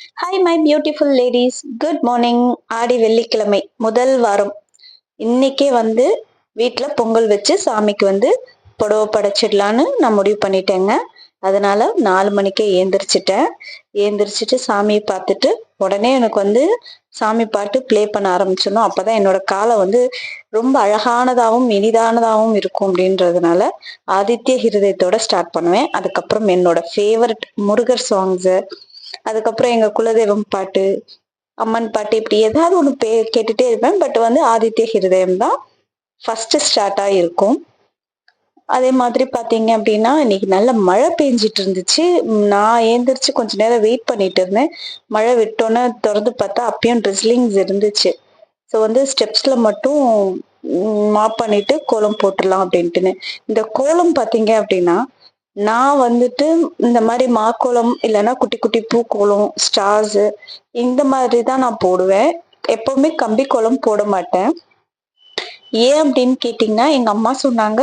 Hi my beautiful ladies good morning Aadi வெள்ளிக்கிழமை. முதல் வாரம். இன்னைக்கே வந்து வீட்டில் பொங்கல் வச்சு சாமிக்கு வந்து புடவை படைச்சிடலான்னு நான் முடிவு பண்ணிட்டேங்க. அதனால நாலு மணிக்கே ஏந்திரிச்சிட்டேன். ஏந்திரிச்சிட்டு சாமியை பார்த்துட்டு உடனே எனக்கு வந்து சாமி பாட்டு ப்ளே பண்ண ஆரம்பிச்சிடணும். அப்போதான் என்னோட காலை வந்து ரொம்ப அழகானதாகவும் இனிதானதாகவும் இருக்கும் அப்படின்றதுனால ஆதித்ய ஹிருதயத்தோட ஸ்டார்ட் பண்ணுவேன். அதுக்கப்புறம் என்னோட ஃபேவரட் முருகர் சாங்ஸு அதுக்கப்புறம் எங்க குலதெய்வம் பாட்டு அம்மன் பாட்டு இப்படி ஏதாவது ஒன்று பே கேட்டுட்டே இருப்பேன். பட் வந்து ஆதித்ய ஹிருதயம் தான் ஃபர்ஸ்ட் ஸ்டார்ட்டாக இருக்கும். அதே மாதிரி பார்த்தீங்க அப்படின்னா இன்னைக்கு நல்ல மழை பெஞ்சிட்டு இருந்துச்சு. நான் ஏந்திரிச்சு கொஞ்ச நேரம் வெயிட் பண்ணிட்டு இருந்தேன். மழை விட்டோன்னே திறந்து பார்த்தா அப்பயும் ட்ரிஸ்லிங்ஸ் இருந்துச்சு. ஸோ வந்து ஸ்டெப்ஸ்ல மட்டும் மாப் பண்ணிட்டு கோலம் போட்டுடலாம் அப்படின்ட்டுன்னு. இந்த கோலம் பார்த்தீங்க அப்படின்னா நான் வந்துட்டு இந்த மாதிரி மாக்கோளம் இல்லைன்னா குட்டி குட்டி பூக்கோளம் ஸ்டார்ஸ் இந்த மாதிரி தான் நான் போடுவேன். எப்பவுமே கம்பி கோலம் போட மாட்டேன். ஏன் அப்படின்னு கேட்டிங்கன்னா எங்கள் அம்மா சொன்னாங்க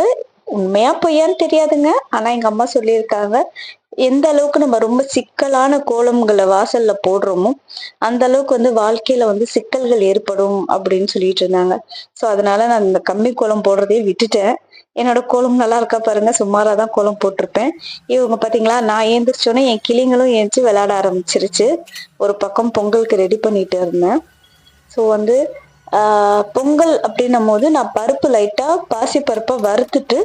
உண்மையா பொய்யான்னு தெரியாதுங்க. ஆனால் எங்கள் அம்மா சொல்லியிருக்காங்க எந்த அளவுக்கு நம்ம ரொம்ப சிக்கலான கோலம்களை வாசல்ல போடுறோமோ அந்த அளவுக்கு வந்து வாழ்க்கையில வந்து சிக்கல்கள் ஏற்படும் அப்படின்னு சொல்லிட்டு இருந்தாங்க. ஸோ அதனால நான் இந்த கம்பி கோலம் போடுறதே விட்டுட்டேன். என்னோட கோலம் நல்லா இருக்கா பாருங்க. சுமாரா தான் கோலம் போட்டிருப்பேன். இவங்க பாத்தீங்களா நான் ஏந்திரிச்சோன்னே என் கிளிங்களும் ஏந்திச்சு விளையாட ஆரம்பிச்சிருச்சு. ஒரு பக்கம் பொங்கலுக்கு ரெடி பண்ணிட்டு இருந்தேன். ஸோ வந்து பொங்கல் அப்படின்னும் போது நான் பருப்பு லைட்டா பாசி பருப்பை வறுத்துட்டு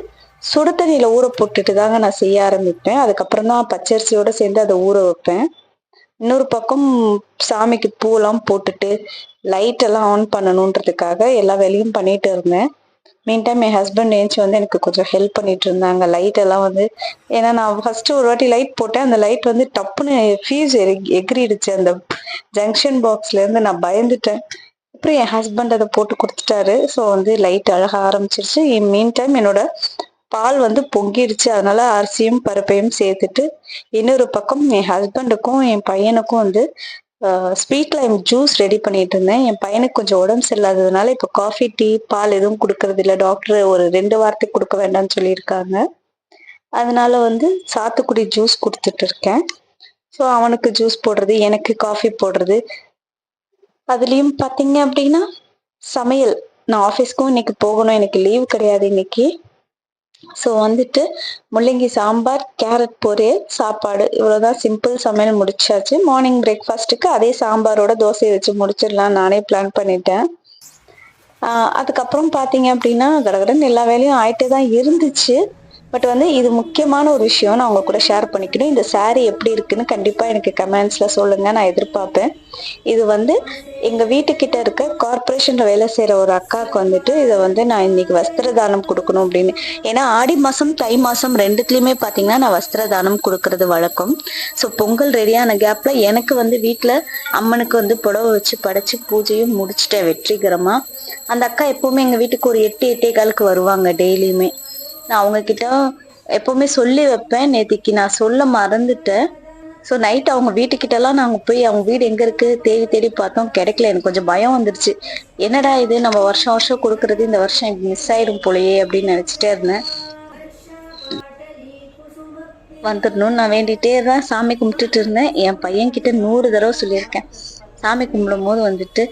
சுடு தண்ணியில ஊற போட்டுட்டு தாங்க நான் செய்ய ஆரம்பிப்பேன். அதுக்கப்புறம் தான் பச்சரிசியோட சேர்ந்து அதை ஊற வைப்பேன். இன்னொரு பக்கம் சாமிக்கு பூவெல்லாம் போட்டுட்டு லைட் எல்லாம் ஆன் பண்ணணுன்றதுக்காக எல்லா வேலையும் பண்ணிட்டு இருந்தேன். மீன் டைம் என் ஹஸ்பண்ட் ஏஞ்சி வந்து எனக்கு கொஞ்சம் ஹெல்ப் பண்ணிட்டு இருந்தாங்க லைட் எல்லாம் வந்து ஏன்னா நான் ஃபர்ஸ்ட் ஒரு வாட்டி லைட் போட்டேன். அந்த லைட் வந்து டப்புன்னு ஃபியூஸ் எகிரிடுச்சு. அந்த ஜங்ஷன் பாக்ஸ்ல இருந்து நான் பயந்துட்டேன். அப்புறம் என் ஹஸ்பண்ட் அதை போட்டு கொடுத்துட்டாரு. ஸோ வந்து லைட் அழக ஆரம்பிச்சிருச்சு. மீன் டைம் என்னோட பால் வந்து பொங்கிடுச்சு அதனால அரிசியும் பருப்பையும் சேர்த்துட்டு இன்னொரு பக்கம் என் ஹஸ்பண்டுக்கும் என் பையனுக்கும் வந்து ஸ்வீட் லைம் ஜூஸ் ரெடி பண்ணிட்டு இருந்தேன் என் பையனுக்கு கொஞ்சம் உடம்பு சரியில்லாததுனால இப்போ காஃபி டீ பால் எதுவும் கொடுக்கறது இல்லை. டாக்டர் ஒரு ரெண்டு வாரத்துக்கு கொடுக்க வேண்டாம்னு சொல்லியிருக்காங்க. அதனால வந்து சாத்துக்குடி ஜூஸ் கொடுத்துட்டு இருக்கேன் ஸோ அவனுக்கு ஜூஸ் போடுறது எனக்கு காஃபி போடுறது. அதுலேயும் பார்த்தீங்க அப்படின்னா சமையல். நான் ஆஃபீஸ்க்கும் இன்னைக்கு போகணும். எனக்கு லீவ் கிடையாது இன்னைக்கு. ஸோ வந்துட்டு முள்ளங்கி சாம்பார் கேரட் பொரியல் சாப்பாடு. இவ்வளோதான் சிம்பிள் சமையல் முடிச்சாச்சு. மார்னிங் பிரேக்ஃபாஸ்ட்டுக்கு அதே சாம்பாரோட தோசையை வச்சு முடிச்சிடலாம் நானே பிளான் பண்ணிட்டேன். அதுக்கப்புறம் பார்த்தீங்க அப்படின்னா கடகடன் எல்லா வேலையும் ஆயிட்டே தான் இருந்துச்சு. பட் வந்து இது முக்கியமான ஒரு விஷயம். நான் உங்க கூட ஷேர் பண்ணிக்கணும். இந்த சாரீ எப்படி இருக்குன்னு கண்டிப்பா எனக்கு கமெண்ட்ஸ்ல சொல்லுங்க. நான் எதிர்பார்ப்பேன். இது வந்து எங்க வீட்டுக்கிட்ட இருக்க கார்பரேஷன்ல வேலை செய்யற ஒரு அக்காவுக்கு வந்துட்டு இதை வந்து நான் இன்னைக்கு வஸ்திர தானம் கொடுக்கணும் அப்படின்னு. ஏன்னா ஆடி மாசம் தை மாசம் ரெண்டுத்துலயுமே பாத்தீங்கன்னா நான் வஸ்திர தானம் கொடுக்கறது வழக்கம். ஸோ பொங்கல் ரெடியான கேப்ல எனக்கு வந்து வீட்டுல அம்மனுக்கு வந்து புடவை வச்சு படைச்சு பூஜையும் முடிச்சுட்டேன் வெற்றிகரமா. அந்த அக்கா எப்பவுமே எங்க வீட்டுக்கு ஒரு எட்டு எட்டே காலுக்கு வருவாங்க டெய்லியுமே. நான் அவங்க கிட்ட எப்பவுமே சொல்லி வைப்பேன். நேத்திக்கு நான் சொல்ல மறந்துட்டேன். ஸோ நைட் அவங்க வீட்டுக்கிட்டலாம் நாங்கள் போய் அவங்க வீடு எங்கே இருக்கு தேடி தேடி பார்த்தோம். கிடைக்கல. எனக்கு கொஞ்சம் பயம் வந்துருச்சு. என்னடா இது? நம்ம வருஷம் வருஷம் கொடுக்கறது இந்த வருஷம் மிஸ் ஆயிடும் போலயே அப்படின்னு நினச்சிட்டே இருந்தேன். வந்துடணும்னு நான் வேண்டிகிட்டே தான் சாமி கும்பிட்டுட்டு இருந்தேன். என் பையன் கிட்ட நூறு தடவை சொல்லியிருக்கேன். சாமி கும்பிடும் போது வந்துட்டு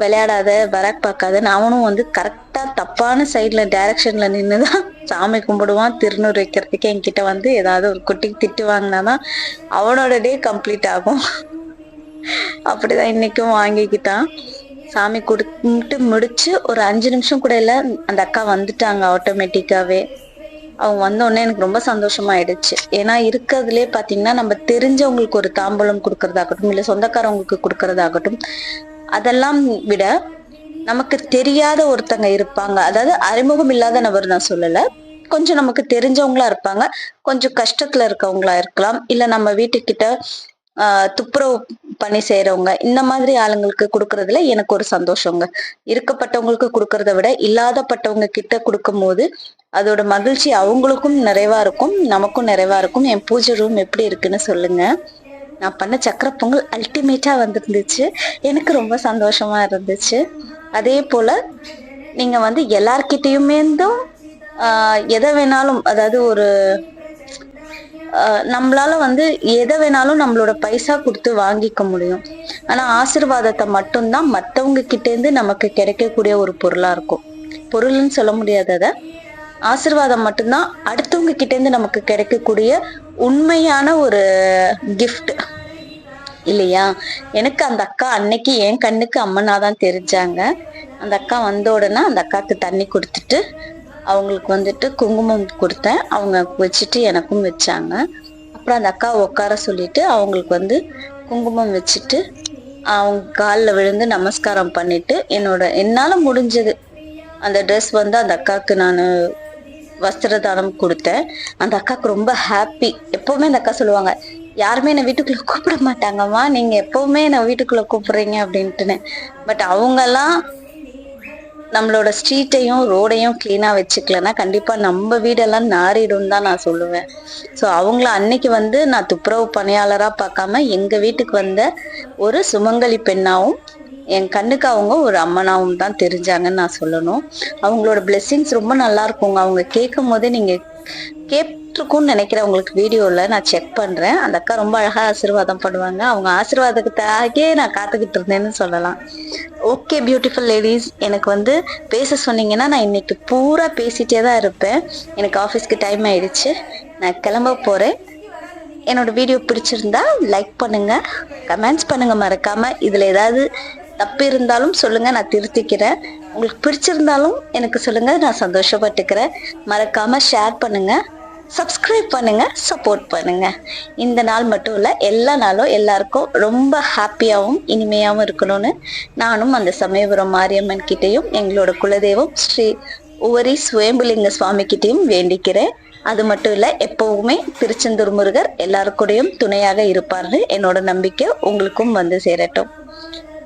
விளையாடாத பராக் பார்க்காதன்னு அவனும் வந்து கரெக்டா தப்பான சைட்ல டைரக்ஷன்ல நின்றுதான் சாமி கும்பிடுவான் திருநூறு வைக்கிறதுக்கு என்கிட்ட வந்து ஏதாவது ஒரு குட்டி திட்டு வாங்கினாதான் அவனோட டே கம்ப்ளீட் ஆகும். அப்படிதான் இன்னைக்கும் வாங்கிக்கிட்டான். சாமி கொடுத்து முடிச்சு ஒரு அஞ்சு நிமிஷம் கூட இல்லை அந்த அக்கா வந்துட்டாங்க ஆட்டோமேட்டிக்காவே அவங்க வந்தோடனே எனக்கு ரொம்ப சந்தோஷமாயிடுச்சு. ஏன்னா இருக்கிறதுலே பாத்தீங்கன்னா நம்ம தெரிஞ்சவங்களுக்கு ஒரு தாம்பூலம் கொடுக்கறதாகட்டும் இல்ல சொந்தக்காரவங்களுக்கு கொடுக்கறதாகட்டும் அதெல்லாம் விட நமக்கு தெரியாத ஒருத்தங்க இருப்பாங்க. அதாவது அறிமுகம் இல்லாத நபர் நான் சொல்லல. கொஞ்சம் நமக்கு தெரிஞ்சவங்களா இருப்பாங்க. கொஞ்சம் கஷ்டத்துல இருக்கவங்களா இருக்கலாம். இல்ல நம்ம வீட்டுக்கிட்ட ஆஹ் துப்புரவு பணி செய்யறவங்க இந்த மாதிரி ஆளுங்களுக்கு கொடுக்கறதுல எனக்கு ஒரு சந்தோஷங்க. இருக்கப்பட்டவங்களுக்கு கொடுக்கறத விட இல்லாதப்பட்டவங்க கிட்ட கொடுக்கும் போது அதோட மகிழ்ச்சி அவங்களுக்கும் நிறைவா இருக்கும். நமக்கும் நிறைவா இருக்கும். என் பூஜை ரூம் எப்படி இருக்குன்னு சொல்லுங்க. நான் பண்ண சக்கரை பொங்கல் அல்டிமேட்டா வந்துருந்துச்சு. எனக்கு ரொம்ப சந்தோஷமா இருந்துச்சு. அதே போல நீங்க வந்து எல்லார்கிட்டயுமே எதை வேணாலும் அதாவது ஒரு நம்மளால வந்து எதை வேணாலும் நம்மளோட பைசா கொடுத்து வாங்கிக்க முடியும். ஆனா ஆசீர்வாதத்தை மட்டும்தான் மத்தவங்க கிட்டே இருந்து நமக்கு கிடைக்கக்கூடிய ஒரு பொருளா இருக்கும். பொருள்னு சொல்ல முடியாது அதை. ஆசீர்வாதம் மட்டும்தான் அடுத்தவங்க கிட்டேருந்து நமக்கு கிடைக்கக்கூடிய உண்மையான ஒரு கிஃப்ட் இல்லையா? எனக்கு அந்த அக்கா அன்னைக்கு என் கண்ணுக்கு அம்மனா தான் தெரிஞ்சாங்க. அந்த அக்கா வந்த உடனே அந்த அக்காவுக்கு தண்ணி கொடுத்துட்டு அவங்களுக்கு வந்துட்டு குங்குமம் கொடுத்தேன். அவங்க வச்சுட்டு எனக்கும் வச்சாங்க. அப்புறம் அந்த அக்கா உட்கார சொல்லிட்டு அவங்களுக்கு வந்து குங்குமம் வச்சுட்டு அவங்க காலில் விழுந்து நமஸ்காரம் பண்ணிட்டு என்னோட என்னால் முடிஞ்சது. அந்த ட்ரெஸ் வந்து அந்த அக்காவுக்கு நான் வஸ்திர தானம் கொடுத்தேன். அந்த அக்காவுக்கு ரொம்ப ஹாப்பி எப்பவுமே அந்த அக்கா சொல்லுவாங்க யாருமே என்னை வீட்டுக்குள்ள கூப்பிட மாட்டாங்கம்மா. நீங்க எப்பவுமே என்னை வீட்டுக்குள்ள கூப்பிடுறீங்க அப்படின்ட்டுன்னு. பட் அவங்கெல்லாம் நம்மளோட ஸ்ட்ரீட்டையும் ரோடையும் க்ளீனாக வச்சுக்கலன்னா கண்டிப்பாக நம்ம வீடெல்லாம் நாறிடும் தான் நான் சொல்லுவேன். ஸோ அவங்கள அன்னைக்கு வந்து நான் துப்புரவு பணியாளராக பார்க்காம எங்கள் வீட்டுக்கு வந்த ஒரு சுமங்கலி பெண்ணாவும் என் கண்ணுக்கு அவங்க ஒரு அம்மனாவும் தான் தெரிஞ்சாங்கன்னு நான் சொல்லணும். அவங்களோட பிளெஸ்ஸிங்ஸ் ரொம்ப நல்லா இருக்குங்க. அவங்க கேட்கும் போதே நீங்கள் கேட்டிருக்கும்னு நினைக்கிறேன். உங்களுக்கு வீடியோவில் நான் செக் பண்ணுறேன் அந்த அக்கா ரொம்ப அழகாக ஆசீர்வாதம் பண்ணுவாங்க. அவங்க ஆசீர்வாதத்துக்காகவே நான் காத்துக்கிட்டு இருந்தேன்னு சொல்லலாம். ஓகே பியூட்டிஃபுல் லேடிஸ் எனக்கு வந்து பேச சொன்னீங்கன்னா நான் இன்னைக்கு பூரா பேசிட்டே தான் இருப்பேன். எனக்கு ஆஃபீஸ்க்கு டைம் ஆயிடுச்சு. நான் கிளம்ப போகிறேன் என்னோட வீடியோ பிடிச்சிருந்தா லைக் பண்ணுங்க. கமெண்ட்ஸ் பண்ணுங்க மறக்காம. இதுல ஏதாவது தப்பு இருந்தாலும் சொல்லுங்க நான் திருத்திக்கிறேன். உங்களுக்கு பிடிச்சிருந்தாலும் எனக்கு சொல்லுங்க நான் சந்தோஷப்பட்டுக்கிறேன். மறக்காம ஷேர் பண்ணுங்க சப்ஸ்கிரைப் பண்ணுங்க சப்போர்ட் பண்ணுங்க. இந்த நாள் மட்டும் இல்ல எல்லா நாளும் எல்லாருக்கும் ரொம்ப ஹாப்பியாகவும் இனிமையாகவும் இருக்கணும்னு நானும் அந்த சமயபுரம் மாரியம்மன் கிட்டேயும் எங்களோட குலதெய்வம் ஸ்ரீ உவரி சுயம்புலிங்க சுவாமி கிட்டேயும் வேண்டிக்கிறேன். அது மட்டும் இல்ல எப்பவுமே திருச்செந்தூர் முருகர் எல்லாருக்கூடையும் துணையாக இருப்பார்னு என்னோட நம்பிக்கை உங்களுக்கும் வந்து சேரட்டும்.